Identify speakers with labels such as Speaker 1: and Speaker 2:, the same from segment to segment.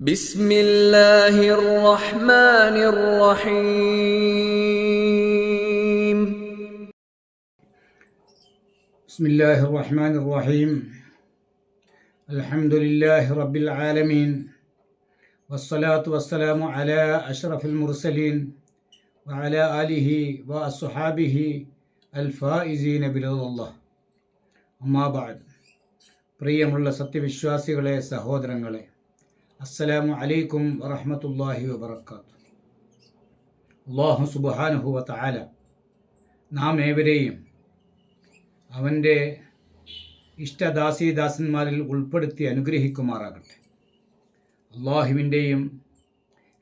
Speaker 1: بسم الله الرحمن الرحيم
Speaker 2: بسم الله الرحمن الرحيم الحمد لله رب العالمين والصلاة والسلام على أشرف المرسلين وعلى آله وأصحابه الفائزين برضا الله أما بعد പ്രിയമുള്ള സത്യവിശ്വാസികളെ സഹോദരങ്ങളെ അസ്സലാമു അലൈക്കും വറഹ്മത്തുള്ളാഹി വബർക്കാത്തു അള്ളാഹു സുബ്ഹാനഹു വതആല തആല നാം ഏവരെയും അവന്റെ ഇഷ്ടദാസീദാസന്മാരിൽ ഉൾപ്പെടുത്തി അനുഗ്രഹിക്കുമാറാകട്ടെ. അള്ളാഹുവിന്റെയും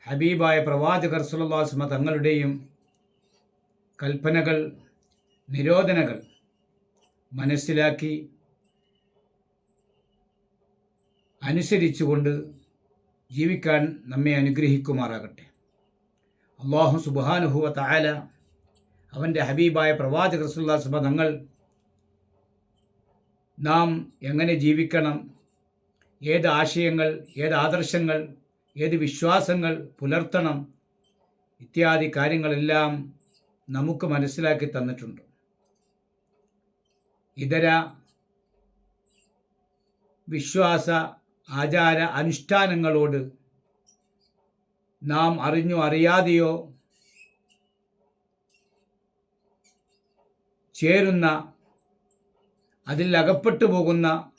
Speaker 2: ഹബീബായ പ്രവാചകർ സുല്ലാസ്മ തങ്ങളുടെയും കൽപ്പനകൾ നിരോധനകൾ മനസ്സിലാക്കി അനുസരിച്ചുകൊണ്ട് ജീവിക്കാൻ നമ്മെ അനുഗ്രഹിക്കുമാറാകട്ടെ. അള്ളാഹു സുബാനുഹുവ തായാല അവന്റെ ഹബീബായ പ്രവാചകർ സുബ തങ്ങൾ നാം എങ്ങനെ ജീവിക്കണം ഏത് ആശയങ്ങൾ ഏത് ആദർശങ്ങൾ ഏത് വിശ്വാസങ്ങൾ പുലർത്തണം ഇത്യാദി കാര്യങ്ങളെല്ലാം നമുക്ക് മനസ്സിലാക്കി തന്നിട്ടുണ്ട്. ഇതര വിശ്വാസ ആചാര അനുഷ്ഠാനങ്ങളോട് നാം അറിഞ്ഞോ അറിയാതെയോ ചേരുന്ന അതിൽ അകപ്പെട്ടു പോകുന്ന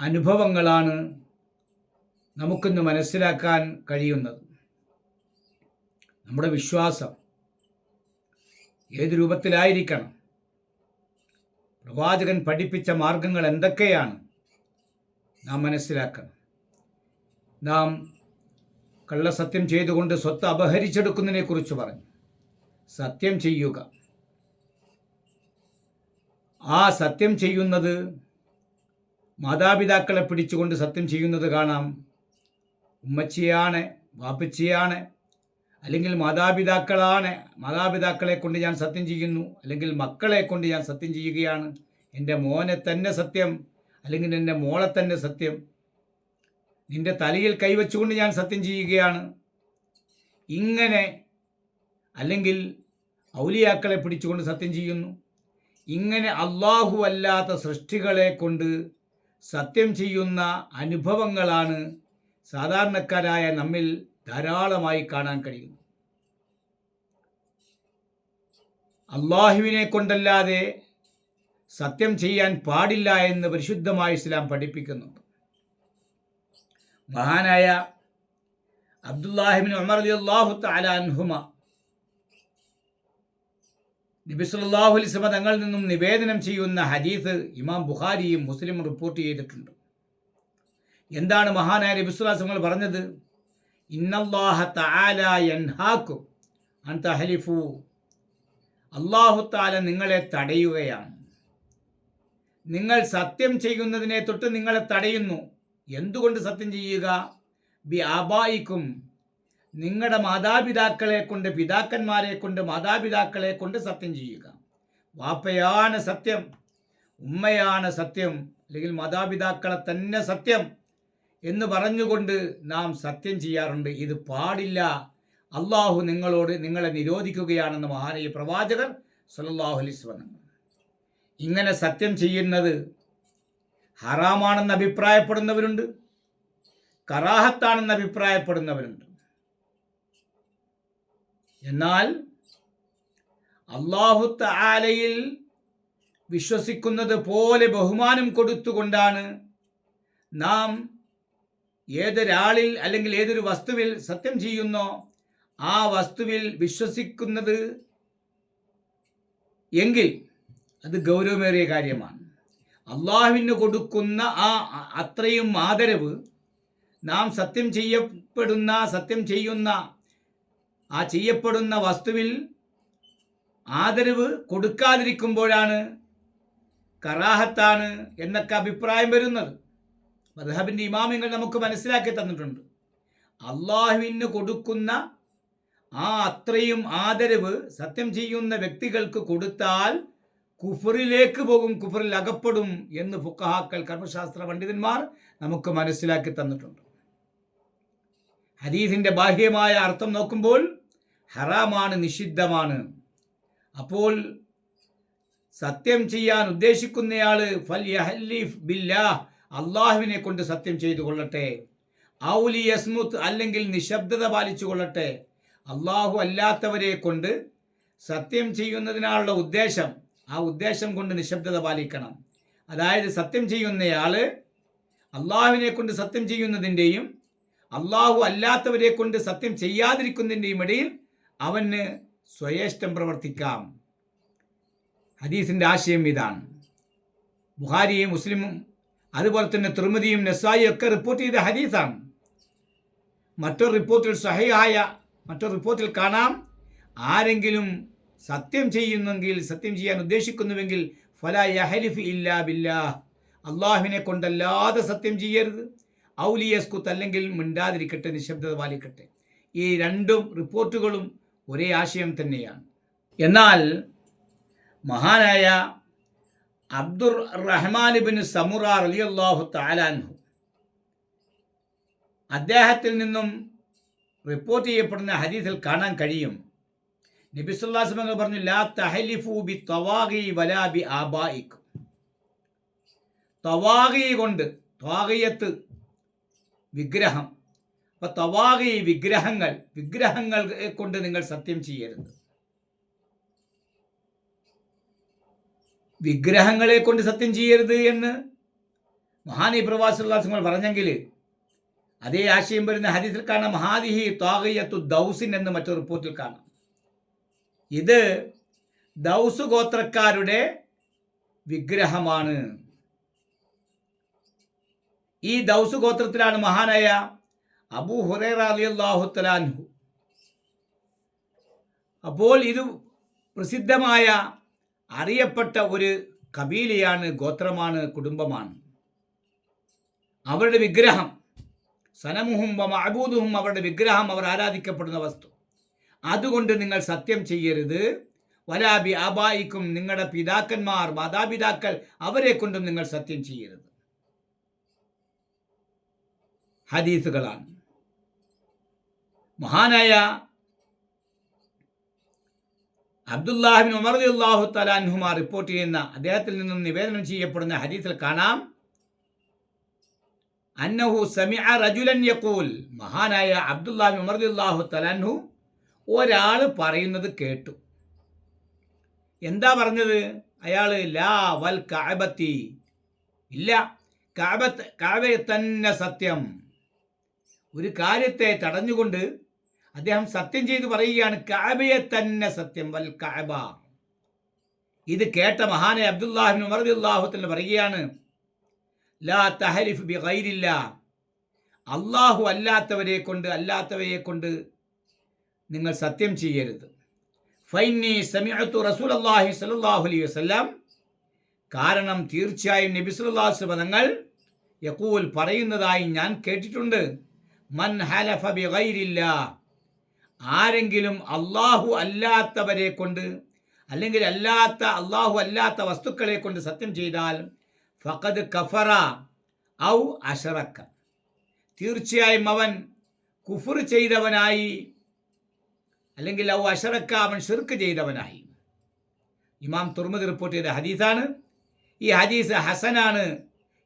Speaker 2: അനുഭവങ്ങളാണ് നമുക്കിന്ന് മനസ്സിലാക്കാൻ കഴിയുന്നത്. നമ്മുടെ വിശ്വാസം ഏത് രൂപത്തിലായിരിക്കണം? പ്രവാചകൻ പഠിപ്പിച്ച മാർഗങ്ങൾ എന്തൊക്കെയാണ്? നാം മനസ്സിലാക്കണം. നാം കള്ളസത്യം ചെയ്തുകൊണ്ട് സ്വത്ത് അപഹരിച്ചെടുക്കുന്നതിനെക്കുറിച്ച് പറഞ്ഞു. സത്യം ചെയ്യുക. ആ സത്യം ചെയ്യുന്നത് മാതാപിതാക്കളെ പിടിച്ചുകൊണ്ട് സത്യം ചെയ്യുന്നത് കാണാം. ഉമ്മച്ചിയാണ് വാപ്പച്ചിയാണ് അല്ലെങ്കിൽ മാതാപിതാക്കളാണ്. മാതാപിതാക്കളെ കൊണ്ട് ഞാൻ സത്യം ചെയ്യുന്നു അല്ലെങ്കിൽ മക്കളെ കൊണ്ട് ഞാൻ സത്യം ചെയ്യുകയാണ്. എന്റെ മോനെ തന്നെ സത്യം. അല്ലെങ്കിൽ എന്റെ മോളെ തന്നെ സത്യം. നിന്റെ തലയിൽ കൈവച്ചുകൊണ്ട് ഞാൻ സത്യം ചെയ്യുകയാണ്. ഇങ്ങനെ അല്ലെങ്കിൽ ഔലിയാക്കളെ പിടിച്ചുകൊണ്ട് സത്യം ചെയ്യുന്നു. ഇങ്ങനെ അള്ളാഹു അല്ലാത്ത സൃഷ്ടികളെ കൊണ്ട് സത്യം ചെയ്യുന്ന അനുഭവങ്ങളാണ് സാധാരണക്കാരായ നമ്മിൽ ധാരാളമായി കാണാൻ കഴിയുന്നു അള്ളാഹുവിനെ കൊണ്ടല്ലാതെ സത്യം ചെയ്യാൻ പാടില്ല എന്ന് പരിശുദ്ധമായ ഇസ്ലാം പഠിപ്പിക്കുന്നുണ്ട് മഹാനായ അബ്ദുല്ലാഹിബിൻ ഉമർ അലി അള്ളാഹു തലാൻഹുമ നബി അലിസ്മ തങ്ങളിൽ നിന്നും നിവേദനം ചെയ്യുന്ന ഹദീസ് ഇമാം ബുഖാരിയും മുസ്ലിം റിപ്പോർട്ട് ചെയ്തിട്ടുണ്ട്. എന്താണ് മഹാനായ നബി സല്ലല്ലാഹു അലൈഹി വസല്ലം പറഞ്ഞത്? ഇന്നല്ലാഹ തആല യൻഹാക്കും അൻ തഹലിഫു. അള്ളാഹു താല നിങ്ങളെ തടയുകയാണ്. നിങ്ങൾ സത്യം ചെയ്യുന്നതിനെ തൊട്ട് നിങ്ങളെ തടയുന്നു. എന്തുകൊണ്ട് സത്യം ചെയ്യുക? ബി ആബായിക്കും നിങ്ങളുടെ മാതാപിതാക്കളെ കൊണ്ട് പിതാക്കന്മാരെ കൊണ്ട് മാതാപിതാക്കളെ കൊണ്ട് സത്യം ചെയ്യുക. വാപ്പയാണ് സത്യം ഉമ്മയാണ് സത്യം അല്ലെങ്കിൽ മാതാപിതാക്കളെ തന്നെ സത്യം എന്ന് പറഞ്ഞുകൊണ്ട് നാം സത്യം ചെയ്യാറുണ്ട്. ഇത് പാടില്ല. അള്ളാഹു നിങ്ങളോട് നിങ്ങളെ നിരോധിക്കുകയാണെന്ന് മഹാനീയ പ്രവാചകർ സല്ലല്ലാഹു അലൈഹി വസല്ലം ഇങ്ങനെ സത്യം ചെയ്യുന്നത് ഹറാമാണെന്ന് അഭിപ്രായപ്പെടുന്നവരുണ്ട് കറാഹത്താണെന്ന് അഭിപ്രായപ്പെടുന്നവരുണ്ട്. എന്നാൽ അള്ളാഹു താലയിൽ വിശ്വസിക്കുന്നത് പോലെ ബഹുമാനം കൊടുത്തുകൊണ്ടാണ് നാം ഏതൊരാളിൽ അല്ലെങ്കിൽ ഏതൊരു വസ്തുവിൽ സത്യം ചെയ്യുന്നോ ആ വസ്തുവിൽ വിശ്വസിക്കുന്നത് എങ്കിൽ അത് ഗൗരവമേറിയ കാര്യമാണ്. അള്ളാഹുവിന് കൊടുക്കുന്ന ആ അത്രയും ആദരവ് നാം സത്യം ചെയ്യപ്പെടുന്ന സത്യം ചെയ്യുന്ന ആ ചെയ്യപ്പെടുന്ന വസ്തുവിൽ ആദരവ് കൊടുക്കാതിരിക്കുമ്പോഴാണ് കറാഹത്താണ് എന്നൊക്കെ അഭിപ്രായം വരുന്നത്. മധുഹബിന്റെ ഇമാമിങ്ങൾ നമുക്ക് മനസ്സിലാക്കി തന്നിട്ടുണ്ട്. അള്ളാഹുവിന് കൊടുക്കുന്ന ആ അത്രയും ആദരവ് സത്യം ചെയ്യുന്ന വ്യക്തികൾക്ക് കൊടുത്താൽ കുഫറിലേക്ക് പോകും കുഫറിൽ അകപ്പെടും എന്ന് ഫുക്കഹാക്കൾ കർമ്മശാസ്ത്ര പണ്ഡിതന്മാർ നമുക്ക് മനസ്സിലാക്കി തന്നിട്ടുണ്ട്. ഹദീസിന്റെ ബാഹ്യമായ അർത്ഥം നോക്കുമ്പോൾ ഹറാമാണ് നിഷിദ്ധമാണ്. അപ്പോൾ സത്യം ചെയ്യാൻ ഉദ്ദേശിക്കുന്നയാൾ ഫൽ യഹ്ലിഫ് ബില്ലാ അള്ളാഹുവിനെ കൊണ്ട് സത്യം ചെയ്തു കൊള്ളട്ടെ. ഔലി യസ്മുത്ത് അല്ലെങ്കിൽ നിശബ്ദത പാലിച്ചു കൊള്ളട്ടെ. അള്ളാഹു അല്ലാത്തവരെ കൊണ്ട് സത്യം ചെയ്യുന്നതിനാലുള്ള ഉദ്ദേശം ആ ഉദ്ദേശം കൊണ്ട് നിശബ്ദത പാലിക്കണം. അതായത് സത്യം ചെയ്യുന്നയാൾ അള്ളാഹുവിനെ കൊണ്ട് സത്യം ചെയ്യുന്നതിന്റെയും അള്ളാഹു അല്ലാത്തവരെ കൊണ്ട് സത്യം ചെയ്യാതിരിക്കുന്നതിന്റെയും ഇടയിൽ അവന് സ്വയേഷ്ടം പ്രവർത്തിക്കാം. ഹദീസിന്റെ ആശയം ഇതാണ്. ബുഹാരിയും മുസ്ലിമും അതുപോലെ തന്നെ തിരുമതിയും നസായിയും ഒക്കെ റിപ്പോർട്ട് ചെയ്ത ഹദീസാണ്. മറ്റൊരു റിപ്പോർട്ടിൽ സഹയായ മറ്റൊരു റിപ്പോർട്ടിൽ കാണാം. ആരെങ്കിലും സത്യം ചെയ്യുന്നെങ്കിൽ സത്യം ചെയ്യാൻ ഉദ്ദേശിക്കുന്നുവെങ്കിൽ ഫല ഇല്ലാ ബില്ലാ അള്ളാഹുവിനെ കൊണ്ടല്ലാതെ സത്യം ചെയ്യരുത്. ഔലിയസ്കുത്ത് അല്ലെങ്കിൽ മിണ്ടാതിരിക്കട്ടെ നിശബ്ദത പാലിക്കട്ടെ. ഈ രണ്ടും റിപ്പോർട്ടുകളും ഒരേ ആശയം തന്നെയാണ്. എന്നാൽ മഹാനായ അബ്ദുർ റഹ്മാൻ ബിൻ സമുറ അലി അള്ളാഹു താലാൻഹു അദ്ദേഹത്തിൽ നിന്നും റിപ്പോർട്ട് ചെയ്യപ്പെടുന്ന ഹദീസിൽ കാണാൻ കഴിയും. നബിസുല്ലാസ്മങ്ങൾ പറഞ്ഞു ലാ തഹലിഫു ബി തവാഗി വലാ ബി ആബായിക്കും തവാഗി കൊണ്ട് ത്വാഗിയത്ത് വിഗ്രഹം. അപ്പം തവാഗി വിഗ്രഹങ്ങൾ വിഗ്രഹങ്ങൾ കൊണ്ട് നിങ്ങൾ സത്യം ചെയ്യരുത്. വിഗ്രഹങ്ങളെ കൊണ്ട് സത്യം ചെയ്യരുത് എന്ന് മഹാനി പ്രവാസുല്ലാസങ്ങൾ പറഞ്ഞെങ്കിൽ അതേ ആശയം വരുന്ന ഹദീസിൽ കാണാം മഹാദിഹി ത്വാഗയ്യത്തു ദൗസിൻ എന്ന് മറ്റൊരു റിപ്പോർട്ടിൽ കാണാം. ഇത് ദൗസ് ഗോത്രക്കാരുടെ വിഗ്രഹമാണ്. ഈ ദൗസ് ഗോത്രത്തിലാണ് മഹാനായ അബൂ ഹുറൈറ തലാൻഹു അപ്പോൾ ഇത് പ്രസിദ്ധമായ അറിയപ്പെട്ട ഒരു കബീലയാണ് ഗോത്രമാണ് കുടുംബമാണ്. അവരുടെ വിഗ്രഹം സനമുഹും മഅബൂദുഹും അവരുടെ വിഗ്രഹം അവർ ആരാധിക്കപ്പെടുന്ന വസ്തു. അതുകൊണ്ട് നിങ്ങൾ സത്യം ചെയ്യരുത്. വലാബി ആബായിക്കും നിങ്ങളുടെ പിതാക്കന്മാർ മാതാപിതാക്കൾ അവരെ കൊണ്ടും നിങ്ങൾ സത്യം ചെയ്യരുത്. ഹദീസുകളാണ്. മഹാനായ അബ്ദുല്ലാഹിബിൻ ഉമർ അള്ളാഹു തലാൻഹുമ റിപ്പോർട്ട് ചെയ്യുന്ന അദ്ദേഹത്തിൽ നിന്നും നിവേദനം ചെയ്യപ്പെടുന്ന ഹദീസിൽ കാണാം. അന്നഹു സമിഅ റജുലൻ യഖൂൽ. മഹാനായ അബ്ദുല്ലാഹിബിൻ ഉമർ തലാൻഹു ഒരാൾ പറയുന്നത് കേട്ടു. എന്താ പറഞ്ഞത്? അയാൾ ലാ വൽ കാബത്തി. ഇല്ല. കാബത്ത് കഅബയെ തന്നെ സത്യം. ഒരു കാര്യത്തെ തടഞ്ഞുകൊണ്ട് അദ്ദേഹം സത്യം ചെയ്ത് പറയുകയാണ് കാബയെ തന്നെ സത്യം വൽ കാബ. ഇത് കേട്ട മഹാനെ അബ്ദുല്ലാഹിബിൻ തന്നെ പറയുകയാണ് ലാ തഹരിഫ് ബി ഗൈരില്ല അള്ളാഹു അല്ലാത്തവരെ കൊണ്ട് അല്ലാത്തവയെ കൊണ്ട് നിങ്ങൾ സത്യം ചെയ്യരുത്. ഫൈനി സമിഅത്തു റസൂൽ അള്ളാഹി സലാഹു അലൈഹി വസ്ലാം കാരണം തീർച്ചയായും നബി സുല്ലാസ് പദങ്ങൾ യക്കൂൽ പറയുന്നതായി ഞാൻ കേട്ടിട്ടുണ്ട്. മൻ ഹലഫ ബിഗൈരില്ല. ആരെങ്കിലും അള്ളാഹു അല്ലാത്തവരെ കൊണ്ട് അല്ലെങ്കിൽ അല്ലാത്ത അള്ളാഹു അല്ലാത്ത വസ്തുക്കളെ കൊണ്ട് സത്യം ചെയ്താൽ ഫഖദ് കഫറ ഔ അഷറക്ക തീർച്ചയായും അവൻ കുഫുർ ചെയ്തവനായി അല്ലെങ്കിൽ ഔ അഷറക്ക അവൻ ഷിർക്ക് ചെയ്തവനായി. ഇമാം തുർമദ് റിപ്പോർട്ട് ചെയ്ത ഹദീസാണ്. ഈ ഹദീസ് ഹസനാണ്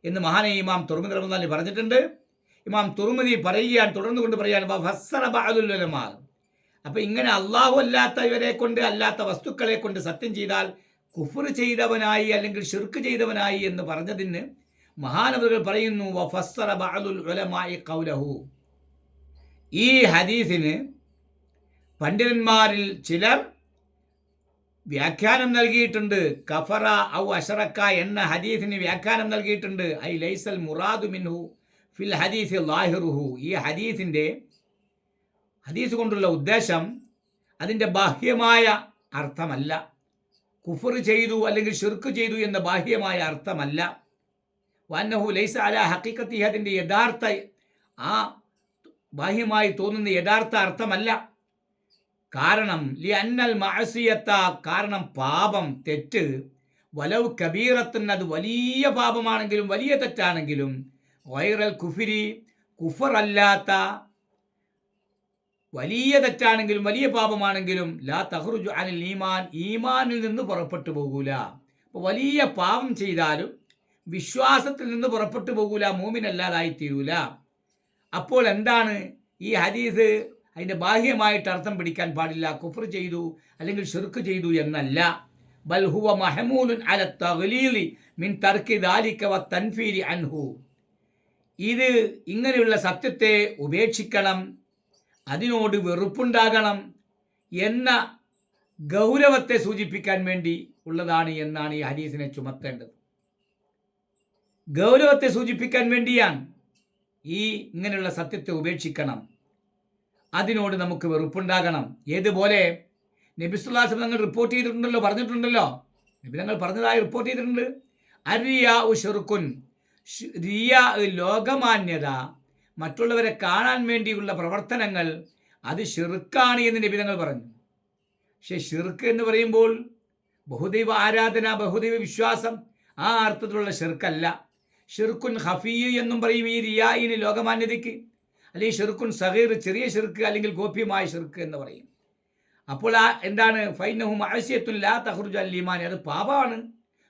Speaker 2: എന്ന് മഹാനെ ഇമാം തുർമദ് റഹ്മാലി പറഞ്ഞിട്ടുണ്ട്. ഇമാം തുർമദി പറയുകയാണ് തുടർന്ന് കൊണ്ട് പറയുകയാണ് അപ്പോൾ ഇങ്ങനെ അള്ളാഹു അല്ലാത്തവരെ കൊണ്ട് അല്ലാത്ത വസ്തുക്കളെ കൊണ്ട് സത്യം ചെയ്താൽ കുഫർ ചെയ്തവനായി അല്ലെങ്കിൽ ഷിർക്ക് ചെയ്തവനായി എന്ന് പറഞ്ഞതിന് മഹാനവറുകൾ പറയുന്നു ഈ ഹദീസിന് പണ്ഡിതന്മാരിൽ ചിലർ വ്യാഖ്യാനം നൽകിയിട്ടുണ്ട്. കഫറ ഔ അഷറക്ക എന്ന ഹദീസിന് വ്യാഖ്യാനം നൽകിയിട്ടുണ്ട്. ഐ ലൈസൽ മുറാദു മിൻഹു ഫിൽ ഹദീസ് ലാഹിറുഹു. ഈ ഹദീസിന്റെ ഹദീസ് കൊണ്ടുള്ള ഉദ്ദേശം അതിന്റെ ബാഹ്യമായ അർത്ഥമല്ല. കുഫർ ചെയ്തു അല്ലെങ്കിൽ ഷിർക്ക് ചെയ്തു എന്ന ബാഹ്യമായ അർത്ഥമല്ല. വന്നഹു ലൈസ അല ഹക്കീക്കത്തി അതിന്റെ യഥാർത്ഥ ആ ബാഹ്യമായി തോന്നുന്ന യഥാർത്ഥ അർത്ഥമല്ല. കാരണം ലി അന്നൽ മഹസിയത്ത കാരണം പാപം തെറ്റ്. വലവ് കബീറത്തിന് അത് വലിയ പാപമാണെങ്കിലും വലിയ തെറ്റാണെങ്കിലും. വൈറൽ കുഫിരി കുഫർ അല്ലാത്ത വലിയ തെറ്റാണെങ്കിലും വലിയ പാപമാണെങ്കിലും ലാ തഹ്റുജു അനിൽ ഈമാൻ ഈമാനിൽ നിന്ന് പുറപ്പെട്ടു പോകൂല. അപ്പോൾ വലിയ പാപം ചെയ്താലും വിശ്വാസത്തിൽ നിന്ന് പുറപ്പെട്ടു പോകൂല മൂമിനല്ലാതായി തീരൂല അപ്പോൾ എന്താണ് ഈ ഹദീസ് അതിന്റെ ബാഹ്യമായിട്ട് അർത്ഥം പിടിക്കാൻ പാടില്ല കുഫർ ചെയ്തു അല്ലെങ്കിൽ ഷിർക്ക് ചെയ്തു എന്നല്ല. ബൽഹുവ മഹമൂലുൻ അല തകലീലി മിൻ തർക്കി ദാലിക്കവ തൻഫീരി അൻഹു. ഇത് ഇങ്ങനെയുള്ള സത്യത്തെ ഉപേക്ഷിക്കണം അതിനോട് വെറുപ്പുണ്ടാകണം എന്ന ഗൗരവത്തെ സൂചിപ്പിക്കാൻ വേണ്ടി ഉള്ളതാണ് എന്നാണ് ഈ ഹദീസിനെ ചുമത്തേണ്ടത്. ഗൗരവത്തെ സൂചിപ്പിക്കാൻ വേണ്ടിയാണ് ഈ ഇങ്ങനെയുള്ള സത്യത്തെ ഉപേക്ഷിക്കണം. അതിനോട് നമുക്ക് വെറുപ്പുണ്ടാകണം. ഏതുപോലെ? നബിസുല്ലാസ് നിങ്ങൾ റിപ്പോർട്ട് ചെയ്തിട്ടുണ്ടല്ലോ പറഞ്ഞിട്ടുണ്ടല്ലോ. നബി തങ്ങൾ പറഞ്ഞതായി റിപ്പോർട്ട് ചെയ്തിട്ടുണ്ട്. അരിയ ഉഷറുക്കുൻ റിയ ലോകമാന്യത. മറ്റുള്ളവരെ കാണാൻ വേണ്ടിയുള്ള പ്രവർത്തനങ്ങൾ അത് ഷിർക്കാണ് എന്ന് നബി തങ്ങൾ പറഞ്ഞു. പക്ഷെ ഷിർക്ക് എന്ന് പറയുമ്പോൾ ബഹുദൈവ ആരാധന ബഹുദൈവ വിശ്വാസം ആ അർത്ഥത്തിലുള്ള ഷിർക്കല്ല ഷിർക്കുൻ ഹഫീ എന്നും പറയും ഈ റിയായിന് ലോകമാന്യതയ്ക്ക്. അല്ലെങ്കിൽ ഷിർക്കുൻ സഹീർ ചെറിയ ഷിർക്ക് അല്ലെങ്കിൽ ഗോപ്യമായ ഷിർക്ക് എന്ന് പറയും. അപ്പോൾ ആ എന്താണ്? ഫൈനഹും ലാ തഹ്റുജ് അൽ ഈമാൻ അത് പാപമാണ്.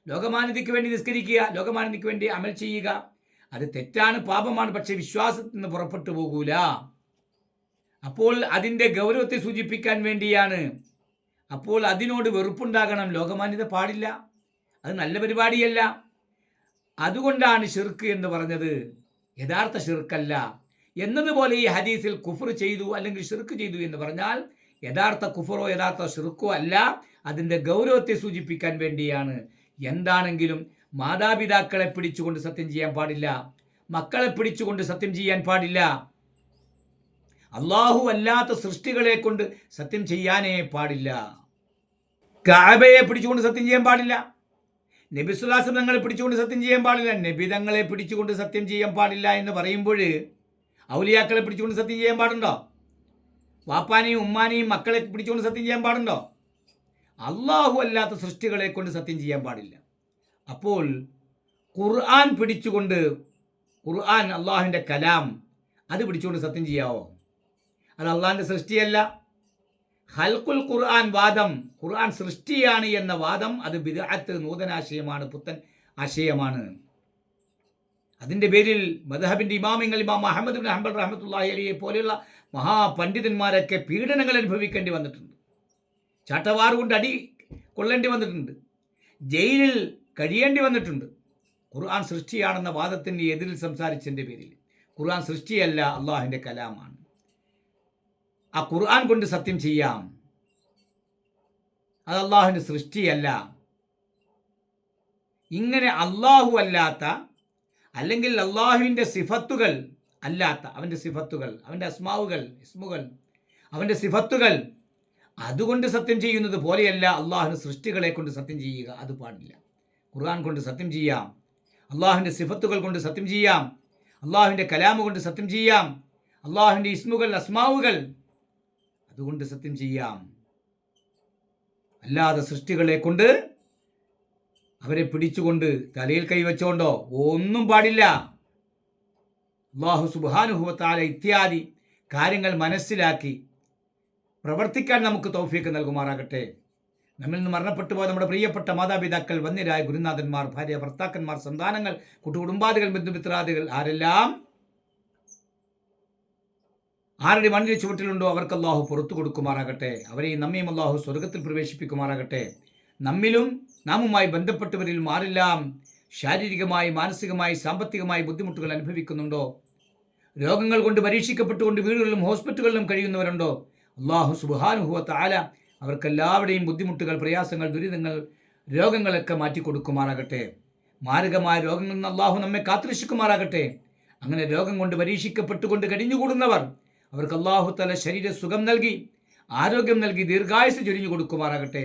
Speaker 2: ലോകമാന്യതയ്ക്ക് വേണ്ടി നിസ്കരിക്കുക ലോകമാന്യതയ്ക്ക് വേണ്ടി അമൽ ചെയ്യുക. അത് തെറ്റാണ് പാപമാണ്. പക്ഷേ വിശ്വാസത്തിൽ നിന്ന് പുറപ്പെട്ടു പോകൂല. അപ്പോൾ അതിന്റെ ഗൗരവത്തെ സൂചിപ്പിക്കാൻ വേണ്ടിയാണ്. അപ്പോൾ അതിനോട് വെറുപ്പുണ്ടാകണം. ലോകമാന്യത പാടില്ല. അത് നല്ല പരിപാടിയല്ല. അതുകൊണ്ടാണ് ഷിർക്ക് എന്ന് പറഞ്ഞത്. യഥാർത്ഥ ഷിർക്കല്ല എന്നതുപോലെ ഈ ഹദീസിൽ കുഫർ ചെയ്തു അല്ലെങ്കിൽ ഷിർക്ക് ചെയ്തു എന്ന് പറഞ്ഞാൽ യഥാർത്ഥ കുഫറോ യഥാർത്ഥ ഷിർക്കോ അല്ല അതിന്റെ ഗൗരവത്തെ സൂചിപ്പിക്കാൻ വേണ്ടിയാണ്. എന്താണെങ്കിലും മാതാപിതാക്കളെ പിടിച്ചുകൊണ്ട് സത്യം ചെയ്യാൻ പാടില്ല മക്കളെ പിടിച്ചുകൊണ്ട് സത്യം ചെയ്യാൻ പാടില്ല. അള്ളാഹു അല്ലാത്ത സൃഷ്ടികളെ കൊണ്ട് സത്യം ചെയ്യാനേ പാടില്ല. കാബയെ പിടിച്ചുകൊണ്ട് സത്യം ചെയ്യാൻ പാടില്ല. നബിസുല്ലാസം തങ്ങളെ പിടിച്ചുകൊണ്ട് സത്യം ചെയ്യാൻ പാടില്ല. നബി തങ്ങളെ പിടിച്ചുകൊണ്ട് സത്യം ചെയ്യാൻ പാടില്ല എന്ന് പറയുമ്പോൾ ഔലിയാക്കളെ പിടിച്ചുകൊണ്ട് സത്യം ചെയ്യാൻ പാടുണ്ടോ? വാപ്പാനെയും ഉമ്മാനെയും മക്കളെ പിടിച്ചുകൊണ്ട് സത്യം ചെയ്യാൻ പാടുണ്ടോ? അള്ളാഹു അല്ലാത്ത സൃഷ്ടികളെ കൊണ്ട് സത്യം ചെയ്യാൻ പാടില്ല. അപ്പോൾ ഖുർആൻ പിടിച്ചുകൊണ്ട് ഖുർആൻ അള്ളാഹുവിന്റെ കലാം അത് പിടിച്ചുകൊണ്ട് സത്യം ചെയ്യാവോ? അത് അള്ളാഹിന്റെ സൃഷ്ടിയല്ല. ഹൽക്കുൽ ഖുർആൻ വാദം ഖുർആൻ സൃഷ്ടിയാണ് എന്ന വാദം അത് ബിദഅത്ത് നൂതനാശയമാണ് പുത്തൻ ആശയമാണ്. അതിന്റെ പേരിൽ മദഹബിന്റെ ഇമാമിങ്ങൾ ഇമാം അഹമ്മദ് ബിൻ ഹംബൽ റഹമത്തുല്ലാഹി അലിയെ പോലെയുള്ള മഹാപണ്ഡിതന്മാരൊക്കെ പീഡനങ്ങൾ അനുഭവിക്കേണ്ടി വന്നിട്ടുണ്ട്. ചാട്ടവാർ കൊണ്ട് അടി കൊള്ളേണ്ടി വന്നിട്ടുണ്ട്. ജയിലിൽ കഴിയേണ്ടി വന്നിട്ടുണ്ട്. ഖുർആൻ സൃഷ്ടിയാണെന്ന വാദത്തിന്റെ എതിരിൽ സംസാരിച്ചതിന്റെ പേരിൽ. ഖുർആൻ സൃഷ്ടിയല്ല അള്ളാഹിന്റെ കലാമാണ്. ആ ഖുർആൻ കൊണ്ട് സത്യം ചെയ്യാം. അത് അള്ളാഹുവിന്റെ സൃഷ്ടിയല്ല. ഇങ്ങനെ അള്ളാഹു അല്ലാത്ത അല്ലെങ്കിൽ അള്ളാഹുവിന്റെ സിഫത്തുകൾ അല്ലാത്ത അവന്റെ സിഫത്തുകൾ അവന്റെ അസ്മാവുകൾ ഇസ്മുകൾ അവന്റെ സിഫത്തുകൾ അതുകൊണ്ട് സത്യം ചെയ്യുന്നത് പോലെയല്ല അള്ളാഹുവിന്റെ സൃഷ്ടികളെ കൊണ്ട് സത്യം ചെയ്യുക. അത് പാടില്ല. ഖുർആൻ കൊണ്ട് സത്യം ചെയ്യാം. അള്ളാഹുവിന്റെ സിഫത്തുകൾ കൊണ്ട് സത്യം ചെയ്യാം. അള്ളാഹുവിന്റെ കലാമ കൊണ്ട് സത്യം ചെയ്യാം. അള്ളാഹുവിന്റെ ഇസ്മുകൾ അസ്മാവുകൾ അതുകൊണ്ട് സത്യം ചെയ്യാം. അല്ലാതെ സൃഷ്ടികളെ കൊണ്ട് അവരെ പിടിച്ചുകൊണ്ട് തലയിൽ കൈവച്ചുകൊണ്ടോ ഒന്നും പാടില്ല. അള്ളാഹു സുബാനുഭവത്താല ഇത്യാദി കാര്യങ്ങൾ മനസ്സിലാക്കി പ്രവർത്തിക്കാൻ നമുക്ക് തൗഫീക്ക് നൽകുമാറാകട്ടെ. നമ്മിൽ നിന്ന് മരണപ്പെട്ടു പോയ നമ്മുടെ പ്രിയപ്പെട്ട മാതാപിതാക്കൾ വന്യരായ ഗുരുനാഥന്മാർ ഭാര്യ ഭർത്താക്കന്മാർ സന്താനങ്ങൾ കുട്ടുകുടുംബാദികൾ ബന്ധുമിത്രാദികൾ ആരെല്ലാം? ആരുടെ മണ്ണിൽ ചുവട്ടിലുണ്ടോ അവർക്ക് അള്ളാഹു പുറത്തു കൊടുക്കുമാറാകട്ടെ. അവരെയും നമ്മയും അള്ളാഹു സ്വർഗത്തിൽ പ്രവേശിപ്പിക്കുമാറാകട്ടെ. നമ്മിലും നാമുമായി ബന്ധപ്പെട്ടവരിൽ മാറില്ലാം ശാരീരികമായി മാനസികമായി സാമ്പത്തികമായി ബുദ്ധിമുട്ടുകൾ അനുഭവിക്കുന്നുണ്ടോ? രോഗങ്ങൾ കൊണ്ട് പരീക്ഷിക്കപ്പെട്ടുകൊണ്ട് വീടുകളിലും ഹോസ്പിറ്റലുകളിലും കഴിയുന്നവരുണ്ടോ? അള്ളാഹു സുബാനുഭവത്ത് ആല അവർക്കെല്ലാവരുടെയും ബുദ്ധിമുട്ടുകൾ പ്രയാസങ്ങൾ ദുരിതങ്ങൾ രോഗങ്ങളൊക്കെ മാറ്റിക്കൊടുക്കുമാറാകട്ടെ. മാരകമായ രോഗങ്ങളിൽ നിന്ന് അള്ളാഹു നമ്മെ കാത്തിരക്ഷിക്കുമാറാകട്ടെ. അങ്ങനെ രോഗം കൊണ്ട് പരീക്ഷിക്കപ്പെട്ടുകൊണ്ട് കഴിഞ്ഞുകൂടുന്നവർ അവർക്ക് അള്ളാഹു തല ശരീര സുഖം നൽകി ആരോഗ്യം നൽകി ദീർഘായുസ് ചൊരിഞ്ഞു കൊടുക്കുമാറാകട്ടെ.